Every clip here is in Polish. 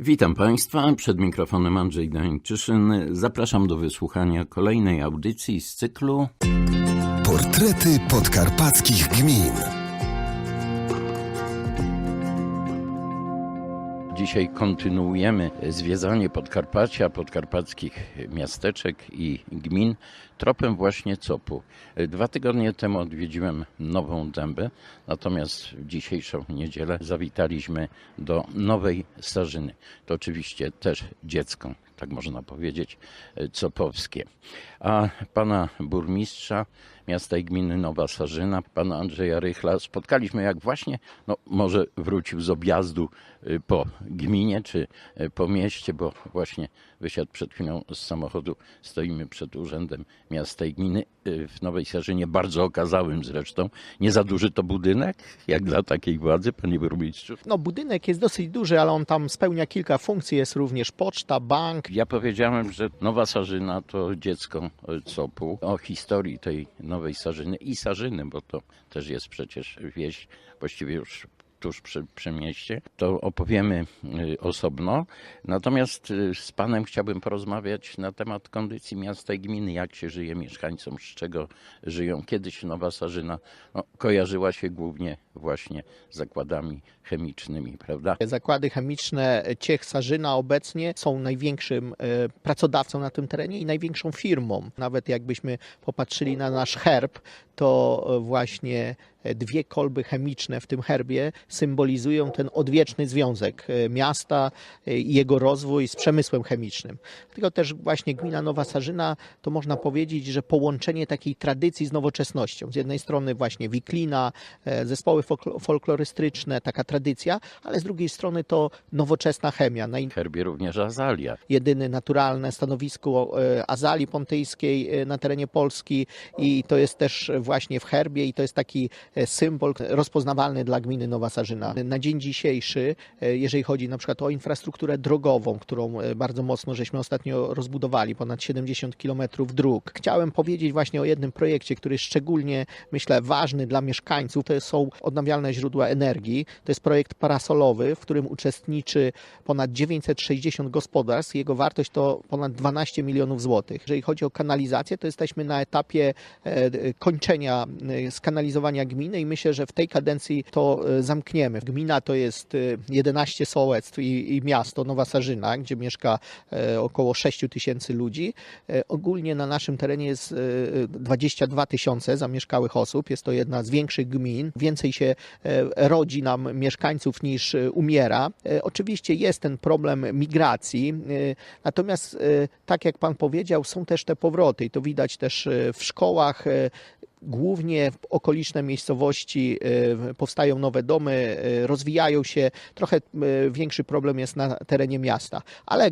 Witam Państwa, przed mikrofonem Andrzej Dańczyszyn. Zapraszam do wysłuchania kolejnej audycji z cyklu Portrety podkarpackich gmin. Dzisiaj kontynuujemy zwiedzanie Podkarpacia, podkarpackich miasteczek i gmin tropem właśnie Copu. Dwa tygodnie temu odwiedziłem Nową Dębę, natomiast w dzisiejszą niedzielę zawitaliśmy do Nowej Starzyny. To oczywiście też dziecko, tak można powiedzieć, copowskie. A pana burmistrza miasta i gminy Nowa Sarzyna, pana Andrzeja Rychla, spotkaliśmy jak właśnie, no może wrócił z objazdu y, po gminie czy y, po mieście, bo właśnie wysiadł przed chwilą z samochodu. Stoimy przed urzędem miasta i gminy y, w Nowej Sarzynie, bardzo okazałym zresztą. Nie za duży to budynek, jak dla takiej władzy, panie burmistrzu. No, budynek jest dosyć duży, ale on tam spełnia kilka funkcji. Jest również poczta, bank. Ja powiedziałem, że Nowa Sarzyna to dziecko COP-u. O historii tej Nowej Sarzyny i Sarzyny, bo to też jest przecież wieś właściwie już tuż przy, przy mieście, to opowiemy y, osobno. Natomiast y, z panem chciałbym porozmawiać na temat kondycji miasta i gminy, jak się żyje mieszkańcom, z czego żyją. Kiedyś Nowa Sarzyna no, kojarzyła się głównie właśnie z zakładami chemicznymi, prawda? Zakłady chemiczne Ciech Sarzyna obecnie są największym e, pracodawcą na tym terenie i największą firmą. Nawet jakbyśmy popatrzyli na nasz herb, to właśnie dwie kolby chemiczne w tym herbie symbolizują ten odwieczny związek e, miasta i jego rozwój z przemysłem chemicznym. Tylko też właśnie gmina Nowa Sarzyna to można powiedzieć, że połączenie takiej tradycji z nowoczesnością. Z jednej strony właśnie wiklina, e, zespoły folkl- folklorystyczne, taka tradycja, ale z drugiej strony to nowoczesna chemia. W herbie również azalia. jedyne naturalne stanowisko e, azalii pontyjskiej e, na terenie Polski i to jest też właśnie w herbie i to jest taki e, symbol rozpoznawalny dla gminy Nowa Sarzyna. Na dzień dzisiejszy, e, jeżeli chodzi na przykład o infrastrukturę drogową, którą e, bardzo mocno żeśmy ostatnio rozbudowali, ponad 70 kilometrów dróg. Chciałem powiedzieć właśnie o jednym projekcie, który jest szczególnie, myślę, ważny dla mieszkańców. To są odnawialne źródła energii. To jest projekt parasolowy, w którym uczestniczy ponad 960 gospodarstw. Jego wartość to ponad 12 milionów złotych. Jeżeli chodzi o kanalizację, to jesteśmy na etapie e, kończenia e, skanalizowania gminy i myślę, że w tej kadencji to e, zamkniemy. Gmina to jest e, 11 sołectw i, i miasto Nowa Sarzyna, gdzie mieszka e, około 6 tysięcy ludzi. E, Ogólnie na naszym terenie jest e, 22 tysiące zamieszkałych osób. Jest to jedna z większych gmin. Więcej się e, rodzi nam mieszkańców niż e, umiera. E, Oczywiście jest ten problem migracji, e, natomiast e, tak jak Pan powiedział, są też te powroty i to widać też e, w szkołach. Głównie w okoliczne miejscowości e, powstają nowe domy, e, rozwijają się. Trochę e, większy problem jest na terenie miasta, ale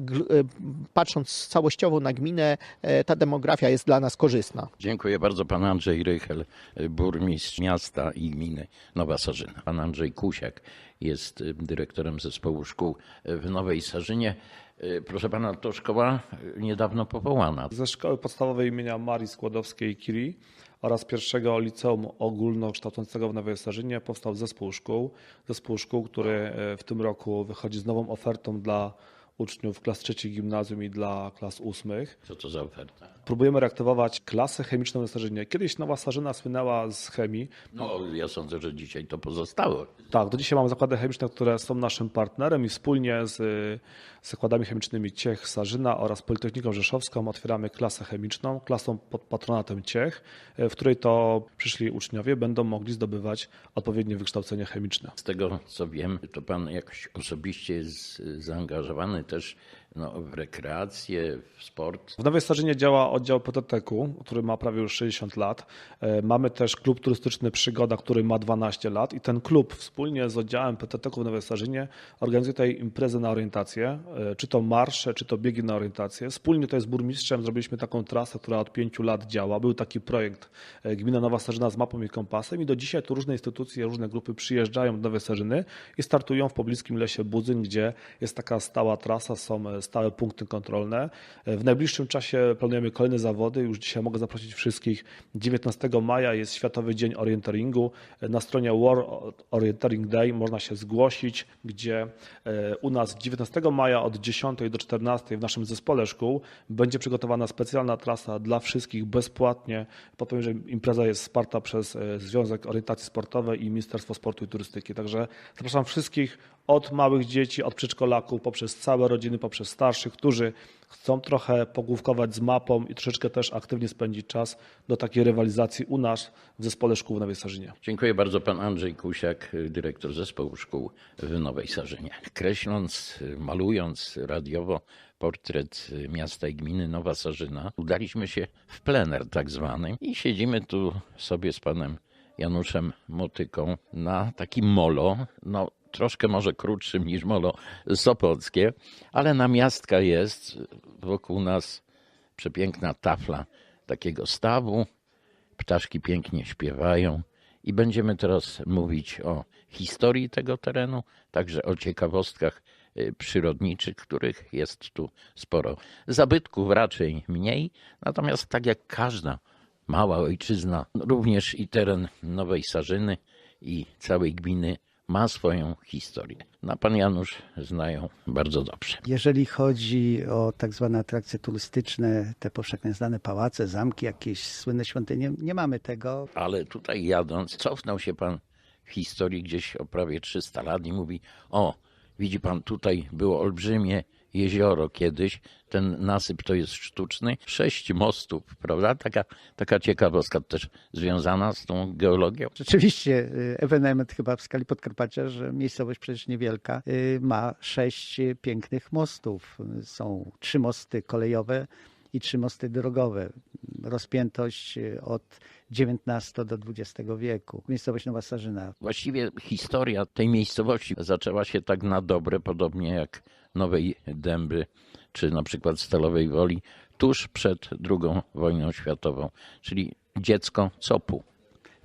patrząc całościowo na gminę, ta demografia jest dla nas korzystna. Dziękuję bardzo pan Andrzej Rychel, burmistrz miasta i gminy Nowa Sarzyna. Pan Andrzej Kusiak jest dyrektorem zespołu szkół w Nowej Sarzynie. Proszę pana, to szkoła niedawno powołana. Ze szkoły podstawowej imienia Marii Skłodowskiej-Curie oraz pierwszego liceum ogólnokształcącego w Nowej Sarzynie powstał zespół szkół. Zespół szkół, który e, w tym roku wychodzi z nową ofertą dla uczniów klas trzecich gimnazjum i dla klas ósmych. Co to za oferta? Próbujemy reaktywować klasę chemiczną w Sarzynie. Kiedyś Nowa Sarzyna słynęła z chemii. No, ja sądzę, że dzisiaj to pozostało. Tak, do dzisiaj mamy zakłady chemiczne, które są naszym partnerem i wspólnie z y, zakładami chemicznymi Ciech Sarzyna oraz Politechniką Rzeszowską otwieramy klasę chemiczną, klasą pod patronatem Ciech, w której to przyszli uczniowie będą mogli zdobywać odpowiednie wykształcenie chemiczne. Z tego co wiem, to pan jakoś osobiście jest zaangażowany też no, w rekreację, w sport. W Nowej Starzynie działa oddział PTT-ku, który ma prawie już 60 lat. E, Mamy też klub turystyczny Przygoda, który ma 12 lat i ten klub wspólnie z oddziałem PTT-ku w Nowej Starzynie organizuje tutaj imprezy na orientację, e, czy to marsze, czy to biegi na orientację. Wspólnie to z burmistrzem zrobiliśmy taką trasę, która od 5 lat działa. Był taki projekt e, Gmina Nowa Starzyna z mapą i kompasem i do dzisiaj tu różne instytucje, różne grupy przyjeżdżają do Nowej Starzyny i startują w pobliskim lesie Budzyń, gdzie jest taka stała trasa, są stałe punkty kontrolne. W najbliższym czasie planujemy kolejne kolejne zawody. Już dzisiaj mogę zaprosić wszystkich. 19 maja jest Światowy Dzień Orienteringu. Na stronie War Orientering Day można się zgłosić, gdzie e, u nas 19 maja od 10 do 14 w naszym zespole szkół będzie przygotowana specjalna trasa dla wszystkich bezpłatnie. Powiem, że impreza jest wsparta przez e, Związek Orientacji Sportowej i Ministerstwo Sportu i Turystyki. Także zapraszam wszystkich od małych dzieci, od przedszkolaków, poprzez całe rodziny, poprzez starszych, którzy chcą trochę pogłówkować z mapą i troszeczkę też aktywnie spędzić czas do takiej rywalizacji u nas w zespole szkół w Nowej Sarzynie. Dziękuję bardzo pan Andrzej Kusiak, dyrektor zespołu szkół w Nowej Sarzynie. Kreśląc, malując radiowo portret miasta i gminy Nowa Sarzyna, udaliśmy się w plener tak zwany i siedzimy tu sobie z panem Januszem Motyką na takim molo, no troszkę może krótszym niż molo sopockie, ale namiastka jest, wokół nas przepiękna tafla takiego stawu, ptaszki pięknie śpiewają i będziemy teraz mówić o historii tego terenu, także o ciekawostkach y, przyrodniczych, których jest tu sporo. Zabytków raczej mniej, natomiast tak jak każda mała ojczyzna, również i teren Nowej Sarzyny i całej gminy ma swoją historię. No, pan Janusz znają bardzo dobrze. Jeżeli chodzi o tak zwane atrakcje turystyczne, te powszechnie znane pałace, zamki, jakieś słynne świątynie, nie mamy tego. Ale tutaj jadąc, cofnął się pan w historii gdzieś o prawie 300 lat i mówi: O, widzi pan, tutaj było olbrzymie jezioro kiedyś, ten nasyp to jest sztuczny, sześć mostów, prawda? Taka, taka ciekawostka też związana z tą geologią. Rzeczywiście y, ewenement chyba w skali Podkarpacia, że miejscowość przecież niewielka, y, ma sześć pięknych mostów. Są trzy mosty kolejowe i trzy mosty drogowe. Rozpiętość y, od XIX do XX wieku. Miejscowość Nowa Sarzyna. Właściwie historia tej miejscowości zaczęła się tak na dobre, podobnie jak Nowej Dęby czy na przykład Stalowej Woli, tuż przed II wojną światową, czyli dziecko COP-u.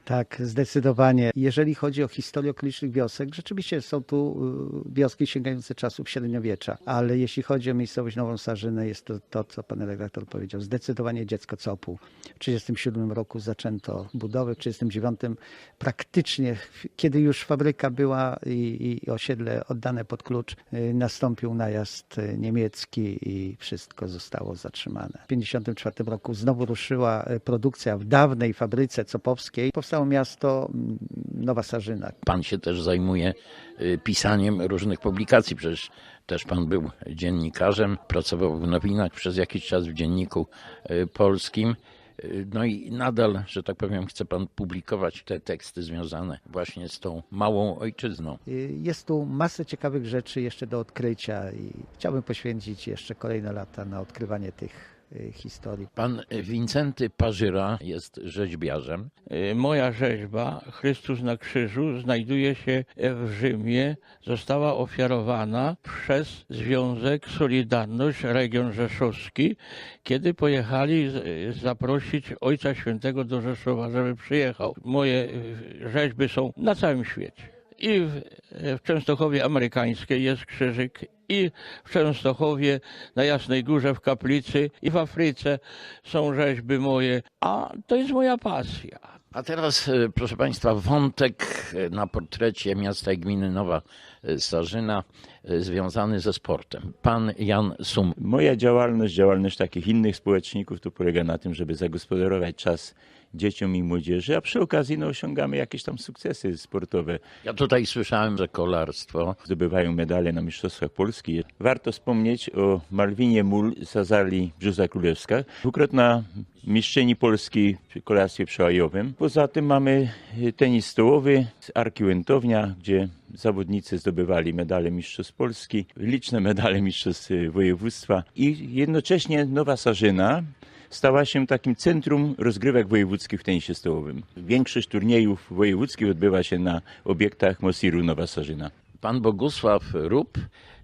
Tak, zdecydowanie. Jeżeli chodzi o historię okolicznych wiosek, rzeczywiście są tu y, wioski sięgające czasów średniowiecza, ale jeśli chodzi o miejscowość Nową Sarzynę, jest to to, co pan redaktor powiedział, zdecydowanie dziecko COP-u. W 1937 roku zaczęto budowę, w 1939 praktycznie, kiedy już fabryka była i, i osiedle oddane pod klucz, y, nastąpił najazd y, niemiecki i wszystko zostało zatrzymane. W 1954 roku znowu ruszyła produkcja w dawnej fabryce copowskiej. Powstało miasto mm, Nowa Sarzyna. Pan się też zajmuje y, pisaniem różnych publikacji, przecież też pan był dziennikarzem, pracował w nowinach przez jakiś czas w dzienniku y, polskim. Y, No i nadal, że tak powiem, chce pan publikować te teksty związane właśnie z tą małą ojczyzną. Jest tu masę ciekawych rzeczy jeszcze do odkrycia i chciałbym poświęcić jeszcze kolejne lata na odkrywanie tych historii. Pan Wincenty Parzyra jest rzeźbiarzem. Y, Moja rzeźba Chrystus na krzyżu znajduje się w Rzymie. Została ofiarowana przez Związek Solidarność Region Rzeszowski, kiedy pojechali zaprosić Ojca Świętego do Rzeszowa, żeby przyjechał. Moje y, rzeźby są na całym świecie. I w, w Częstochowie amerykańskiej jest krzyżyk, i w Częstochowie, na Jasnej Górze w kaplicy, i w Afryce są rzeźby moje, a to jest moja pasja. A teraz, e, proszę Państwa, wątek e, na portrecie miasta i gminy Nowa e, Sarzyna e, związany ze sportem. Pan Jan Sum. Moja działalność, działalność takich innych społeczników tu polega na tym, żeby zagospodarować czas dzieciom i młodzieży, a przy okazji no, osiągamy jakieś tam sukcesy sportowe. Ja tutaj słyszałem, że kolarstwo. Zdobywają medale na Mistrzostwach Polski. Warto wspomnieć o Malwinie Mul z Azali Brzuza Królewska, dwukrotna mistrzyni Polski w kolarstwie przełajowym. Poza tym mamy tenis stołowy, Arki Łętownia, gdzie zawodnicy zdobywali medale Mistrzostw Polski, liczne medale Mistrzostw Województwa i jednocześnie Nowa Sarzyna stała się takim centrum rozgrywek wojewódzkich w tenisie stołowym. Większość turniejów wojewódzkich odbywa się na obiektach Mosiru Nowa Sarzyna. Pan Bogusław Rup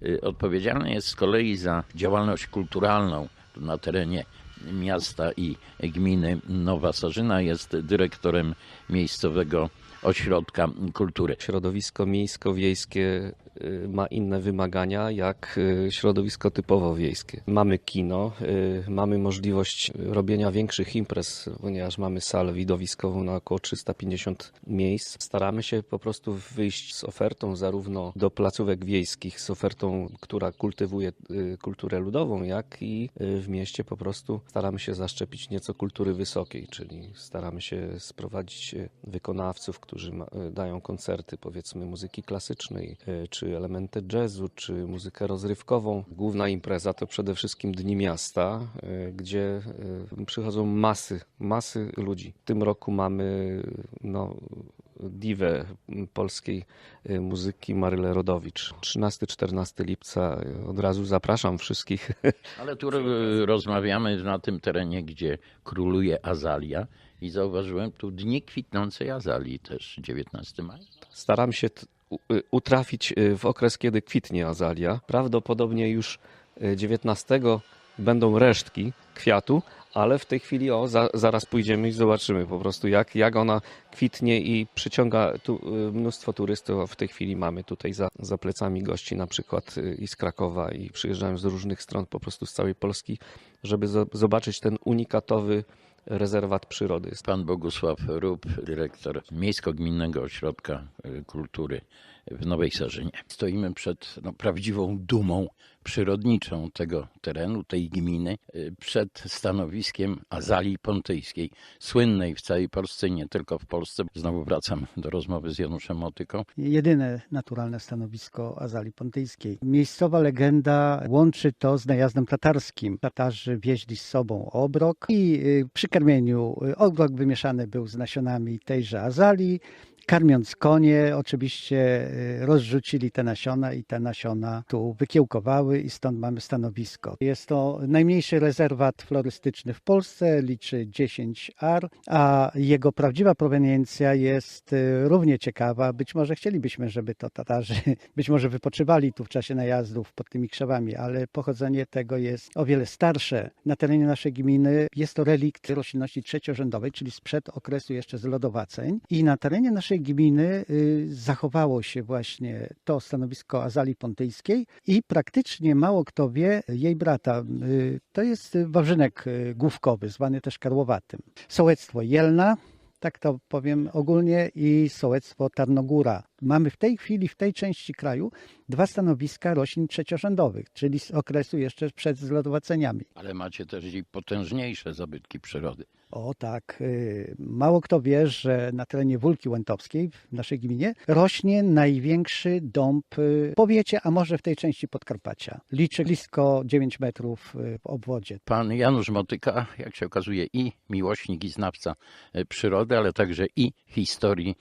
y, odpowiedzialny jest z kolei za działalność kulturalną na terenie miasta i gminy Nowa Sarzyna. Jest dyrektorem miejscowego ośrodka kultury. Środowisko miejsko-wiejskie y, ma inne wymagania jak y, środowisko typowo wiejskie. Mamy kino, y, mamy możliwość robienia większych imprez, ponieważ mamy salę widowiskową na około 350 miejsc. Staramy się po prostu wyjść z ofertą zarówno do placówek wiejskich, z ofertą, która kultywuje kulturę ludową, jak i w mieście po prostu staramy się zaszczepić nieco kultury wysokiej, czyli staramy się sprowadzić wykonawców, którzy ma, y, dają koncerty powiedzmy muzyki klasycznej, y, czy elementy jazzu, czy muzykę rozrywkową. Główna impreza to przede wszystkim Dni Miasta, y, gdzie przychodzą masy, masy ludzi. W tym roku mamy no, diwę polskiej muzyki Marylę Rodowicz. 13-14 lipca od razu zapraszam wszystkich. Ale tu ro- rozmawiamy na tym terenie, gdzie króluje azalia i zauważyłem tu dni kwitnącej azalii też, 19 maja. Staram się y, utrafić y, w okres, kiedy kwitnie azalia. Prawdopodobnie już y, 19 będą resztki kwiatu, ale w tej chwili o, za, zaraz pójdziemy i zobaczymy po prostu jak, jak ona kwitnie i przyciąga tu y, mnóstwo turystów. W tej chwili mamy tutaj za, za plecami gości na przykład y, i z Krakowa i przyjeżdżają z różnych stron po prostu z całej Polski, żeby zo- zobaczyć ten unikatowy rezerwat przyrody. Pan Bogusław Rób, dyrektor Miejsko-Gminnego Ośrodka Kultury w Nowej Sarzynie. Stoimy przed no, prawdziwą dumą przyrodniczą tego terenu, tej gminy, y, przed stanowiskiem Azalii Pontyjskiej, słynnej w całej Polsce, nie tylko w Polsce. Znowu wracam do rozmowy z Januszem Motyką. Jedyne naturalne stanowisko Azalii Pontyjskiej. Miejscowa legenda łączy to z najazdem tatarskim. Tatarzy wieźli z sobą obrok i y, przy karmieniu y, obrok wymieszany był z nasionami tejże azalii. Karmiąc konie, oczywiście y, rozrzucili te nasiona i te nasiona tu wykiełkowały i stąd mamy stanowisko. Jest to najmniejszy rezerwat florystyczny w Polsce, liczy 10 ar, a jego prawdziwa proweniencja jest y, równie ciekawa. Być może chcielibyśmy, żeby to Tatarzy być może wypoczywali tu w czasie najazdów pod tymi krzewami, ale pochodzenie tego jest o wiele starsze. Na terenie naszej gminy jest to relikt roślinności trzeciorzędowej, czyli sprzed okresu jeszcze zlodowaceń i na terenie naszej gminy y, zachowało się właśnie to stanowisko Azalii Pontyjskiej i praktycznie mało kto wie jej brata. y, To jest wawrzynek y, główkowy, zwany też karłowatym. Sołectwo Jelna, tak to powiem ogólnie, i sołectwo Tarnogóra. Mamy w tej chwili, w tej części kraju, dwa stanowiska roślin trzeciorzędowych, czyli z okresu jeszcze przed zlodowaceniami. Ale macie też i potężniejsze zabytki przyrody. O tak, y, mało kto wie, że na terenie Wólki Łętowskiej w naszej gminie rośnie największy dąb y, w powiecie, a może w tej części Podkarpacia. Liczy blisko 9 metrów y, w obwodzie. Pan Janusz Motyka, jak się okazuje, i miłośnik, i znawca przyrody, ale także i historii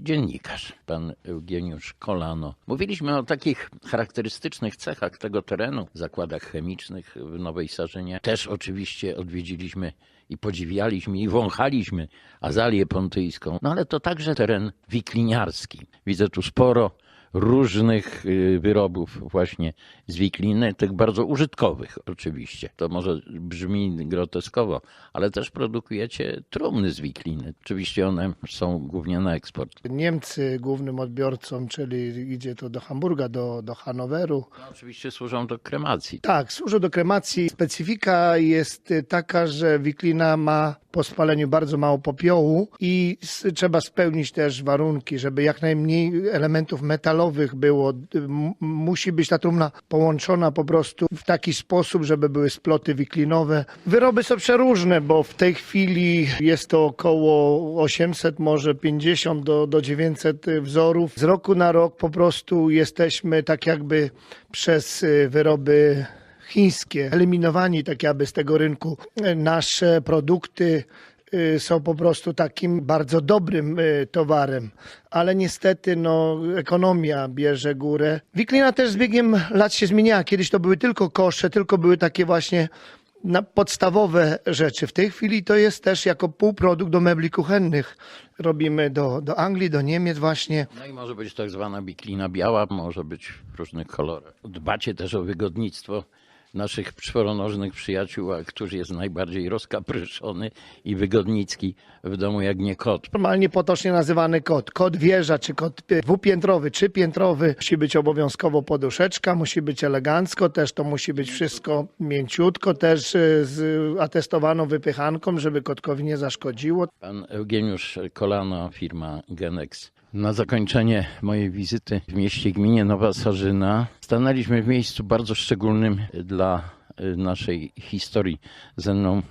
dziennikarz, pan Eugeniusz Kolano. Mówiliśmy o takich charakterystycznych cechach tego terenu, zakładach chemicznych w Nowej Sarzynie. Też oczywiście odwiedziliśmy i podziwialiśmy i wąchaliśmy azalię pontyjską, no ale to także teren wikliniarski. Widzę tu sporo różnych y, wyrobów właśnie z wikliny, tych bardzo użytkowych oczywiście. To może brzmi groteskowo, ale też produkujecie trumny z wikliny. Oczywiście one są głównie na eksport. Niemcy głównym odbiorcą, czyli idzie to do Hamburga, do, do Hanoweru. No, oczywiście służą do kremacji. Tak, służy do kremacji. Specyfika jest taka, że wiklina ma po spaleniu bardzo mało popiołu i trzeba spełnić też warunki, żeby jak najmniej elementów metalowych było. Musi być ta trumna połączona po prostu w taki sposób, żeby były sploty wiklinowe. Wyroby są przeróżne, bo w tej chwili jest to około 800, może 50 do, do 900 wzorów. Z roku na rok po prostu jesteśmy tak jakby przez y, wyroby chińskie, eliminowani tak jakby z tego rynku. Nasze produkty y, są po prostu takim bardzo dobrym y, towarem, ale niestety no, ekonomia bierze górę. Wiklina też z biegiem lat się zmieniała. Kiedyś to były tylko kosze, tylko były takie właśnie podstawowe rzeczy. W tej chwili to jest też jako półprodukt do mebli kuchennych. Robimy do, do Anglii, do Niemiec właśnie. No i może być tak zwana wiklina biała, może być w różnych kolorach. Dbacie też o wygodnictwo naszych czworonożnych przyjaciół, a któż jest najbardziej rozkapryszony i wygodnicki w domu, jak nie kot. Normalnie potocznie nazywany kot. Kot wieża, czy kot y, dwupiętrowy, trzypiętrowy. Musi być obowiązkowo poduszeczka, musi być elegancko, też to musi być wszystko mięciutko, też y, z atestowaną wypychanką, żeby kotkowi nie zaszkodziło. Pan Eugeniusz Kolano, firma Genex. Na zakończenie mojej wizyty w mieście gminie Nowa Sarzyna stanęliśmy w miejscu bardzo szczególnym dla y, naszej historii. Ze mną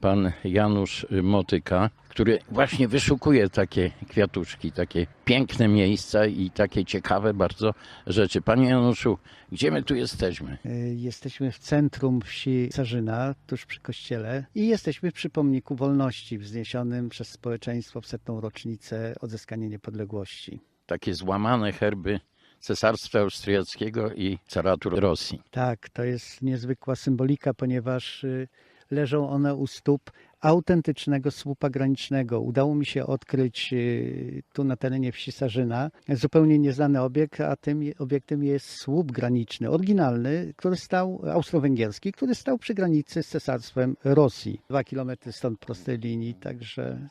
pan Janusz Motyka, który właśnie wyszukuje takie kwiatuszki, takie piękne miejsca i takie ciekawe bardzo rzeczy. Panie Januszu, gdzie my tu jesteśmy? Y, Jesteśmy w centrum wsi Sarzyna, tuż przy kościele i jesteśmy przy pomniku wolności wzniesionym przez społeczeństwo w setną rocznicę odzyskania niepodległości. Takie złamane herby Cesarstwa Austriackiego i Caratu Rosji. Tak, to jest niezwykła symbolika, ponieważ y, leżą one u stóp autentycznego słupa granicznego. Udało mi się odkryć y, tu na terenie wsi Sarzyna zupełnie nieznany obiekt, a tym obiektem jest słup graniczny, oryginalny, który stał, austro-węgierski, który stał przy granicy z cesarstwem Rosji. Dwa kilometry stąd prostej linii, także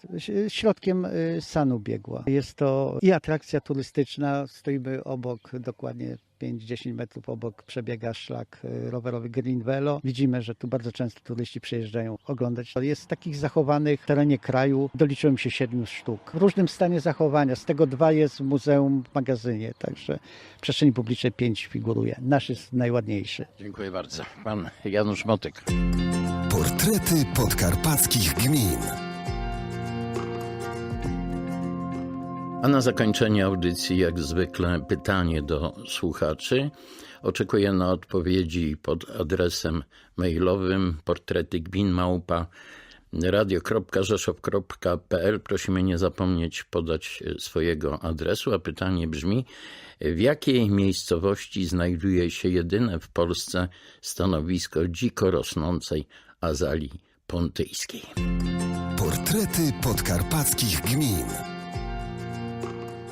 środkiem y, Sanu biegła. Jest to i atrakcja turystyczna, stoimy obok dokładnie 5-10 metrów obok przebiega szlak y, rowerowy Green Velo. Widzimy, że tu bardzo często turyści przyjeżdżają oglądać. Jest takich zachowanych w terenie kraju, doliczyłem się 7 sztuk. W różnym stanie zachowania, z tego dwa jest w muzeum, w magazynie, także w przestrzeni publicznej 5 figuruje. Nasz jest najładniejszy. Dziękuję bardzo. Pan Janusz Motyk. Portrety podkarpackich gmin. A na zakończenie audycji, jak zwykle, pytanie do słuchaczy. Oczekuję na odpowiedzi pod adresem mailowym portrety gmin małpa radio.rzeszow.pl. Prosimy nie zapomnieć podać swojego adresu, a pytanie brzmi: w jakiej miejscowości znajduje się jedyne w Polsce stanowisko dziko rosnącej azalii pontyjskiej? Portrety podkarpackich gmin.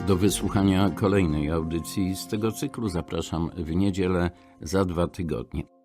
Do wysłuchania kolejnej audycji z tego cyklu zapraszam w niedzielę za dwa tygodnie.